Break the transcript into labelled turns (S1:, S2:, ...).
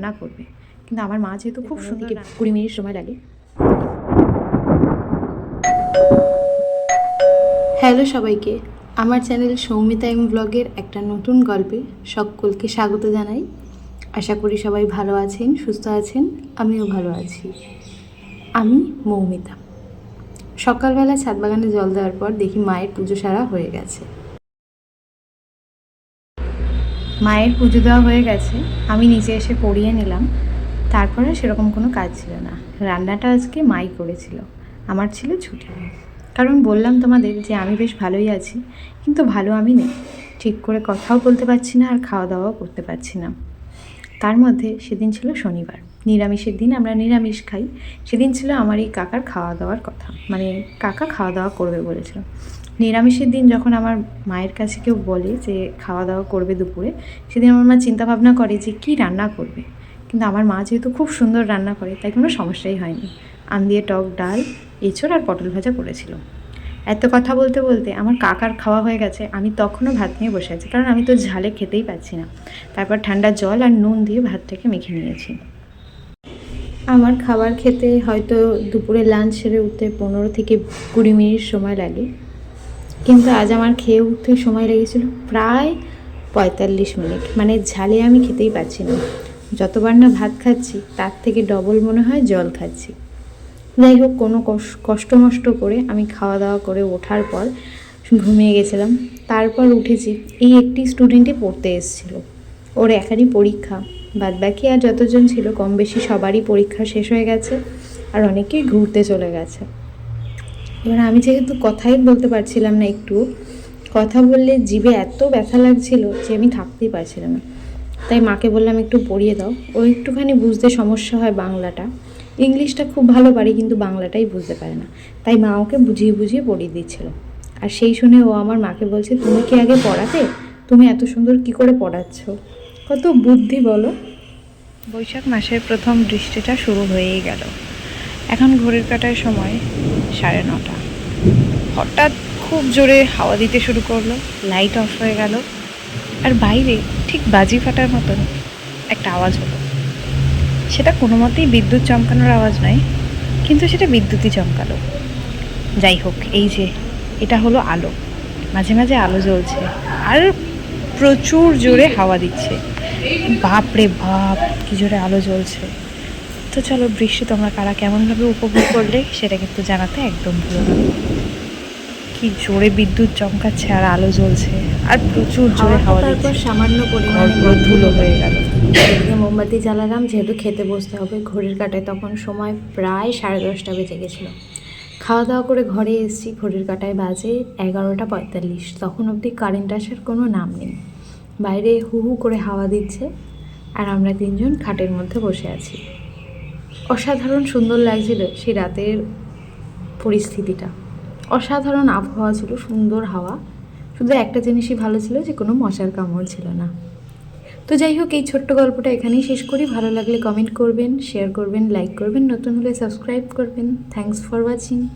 S1: রান্না করবে। কিন্তু আমার মা যেহেতু খুব সুন্দর কুড়ি মিনিট সময় লাগে।
S2: হ্যালো সবাইকে আমার চ্যানেল সৌমিতা এম ব্লগের একটা নতুন গল্পে সকলকে স্বাগত জানাই। আশা করি সবাই ভালো আছেন সুস্থ আছেন আমিও ভালো আছি। আমি মৌমিতা। সকালবেলা ছাদ বাগানে জল দেওয়ার পর দেখি মায়ের পুজো সারা হয়ে গেছে।
S1: মায়ের পুজো দেওয়া হয়ে গেছে, আমি নিচে এসে পড়িয়ে নিলাম। তারপরে সেরকম কোনো কাজ ছিল না। রান্নাটা আজকে মাই করেছিল, আমার ছিল ছুটি। কারণ বললাম তোমাদের যে আমি বেশ ভালোই আছি, কিন্তু ভালো আমি নেই। ঠিক করে কথাও বলতে পারছি না আর খাওয়া দাওয়াও করতে পারছি না। তার মধ্যে সেদিন ছিল শনিবার, নিরামিষের দিন আমরা নিরামিষ খাই। সেদিন ছিল আমার এই কাকার খাওয়া দাওয়ার কথা মানে কাকা খাওয়া দাওয়া করবে বলেছিল। নিরামিষের দিন যখন আমার মায়ের কাছে কেউ বলে যে খাওয়া দাওয়া করবে দুপুরে, সেদিন আমার মা চিন্তা ভাবনা করে যে কী রান্না করবে। কিন্তু আমার মা যেহেতু খুব সুন্দর রান্না করে, তাই কোনো সমস্যাই হয়নি। আম দিয়ে টক, ডাল, এঁচড় আর পটল ভাজা করেছিল। এত কথা বলতে বলতে আমার কাকার খাওয়া হয়ে গেছে, আমি তখনও ভাত নিয়ে বসে আছি, কারণ আমি তো ঝালে খেতেই পাচ্ছি না। তারপর ঠান্ডা জল আর নুন দিয়ে ভাতটাকে মেখে নিয়েছি।
S2: আমার খাবার খেতে হয়তো দুপুরে লাঞ্চ সেরে উঠতে পনেরো থেকে কুড়ি মিনিট সময় লাগে। কিন্তু আজ আমার খেয়ে উঠতে সময় লেগেছিল প্রায় পঁয়তাল্লিশ মিনিট। মানে ঝালে আমি খেতেই পাচ্ছি না। যতবার না ভাত খাচ্ছি, তার থেকে ডবল মনে হয় জল খাচ্ছি। যাই হোক, কোনো কষ- কষ্ট মষ্ট করে আমি খাওয়া দাওয়া করে ওঠার পর ঘুমিয়ে গেছিলাম। তারপর উঠেছি। এই একটি স্টুডেন্টই পড়তে এসেছিল। ওর একারই পরীক্ষা। বাদ বাকি আর যতজন ছিল কম বেশি সবারই পরীক্ষা শেষ হয়ে গেছে। আর অনেকেই ঘুরতে চলে গেছে। এবার আমি যেহেতু কথাই বলতে পারছিলাম না একটু, কথা বললে জিভে এত ব্যথা লাগছিল যে আমি থাকতেই পারছিলাম না। তাই মাকে বললাম, একটু পড়িয়ে দাও। ও একটুখানি বুঝতে সমস্যা হয় বাংলাটা। ইংলিশটা খুব ভালো পারি, কিন্তু বাংলাটাই বুঝতে পারে না। তাই মা ওকে বুঝিয়ে বুঝিয়ে পড়িয়ে দিচ্ছিল। আর সেই শুনে ও আমার মাকে বলছে, তুমি কি আগে পড়াতে? তুমি এত সুন্দর কি করে পড়াচ্ছ? কত বুদ্ধি বলো।
S1: বৈশাখ মাসের প্রথম বৃষ্টিটা শুরু হয়েই গেল। এখন ঘড়ির কাটার সময় সাড়ে নটা। হঠাৎ খুব জোরে হাওয়া দিতে শুরু করল লাইট অফ হয়ে গেল, আর বাইরে ঠিক বাজি ফাটার মতন একটা আওয়াজ হলো। সেটা কোনো মতেই বিদ্যুৎ চমকানোর আওয়াজ নয়, কিন্তু সেটা বিদ্যুৎই চমকালো। যাই হোক, এই যে এটা হলো আলো। মাঝে মাঝে আলো জ্বলছে, আর প্রচুর জোরে হাওয়া দিচ্ছে। বাপ রে বাপ, কি জোরে আলো জ্বলছে। তো চলো বৃষ্টি তোমরা কারা কেমনভাবে উপভোগ করলে সেটা কিন্তু জানাতে একদম ভুলো না। কি জোরে বিদ্যুৎ চমকাচ্ছে আর আলো জ্বলছে আর প্রচুর জোরে হাওয়া
S2: তারপর সামান্য পরিমাণে
S1: ধুলো হয়ে গেল।
S2: এদিকে মোমবাতি জ্বালালাম যেহেতু খেতে বসতে হবে ঘড়ির কাটায় তখন সময় প্রায় সাড়ে দশটা বেজে গেছিল। খাওয়া দাওয়া করে ঘরে এসেছি ঘড়ির কাটায় বাজে এগারোটা পঁয়তাল্লিশ। তখন অবধি কারেন্ট আসার কোনো নাম নেই। বাইরে হু হু করে হাওয়া দিচ্ছে আর আমরা তিনজন খাটের মধ্যে বসে আছি। অসাধারণ সুন্দর লাগছিল সেই রাতের পরিস্থিতিটা। অসাধারণ আবহাওয়া ছিল, সুন্দর হাওয়া। শুধু একটা জিনিসই ভালো ছিল যে, কোনো মশার কামড় ছিল না। তো যাই হোক, এই ছোট্ট গল্পটা এখানেই শেষ করি। ভালো লাগলে কমেন্ট করবেন শেয়ার করবেন লাইক করবেন, নতুন হলে সাবস্ক্রাইব করবেন। Thanks for watching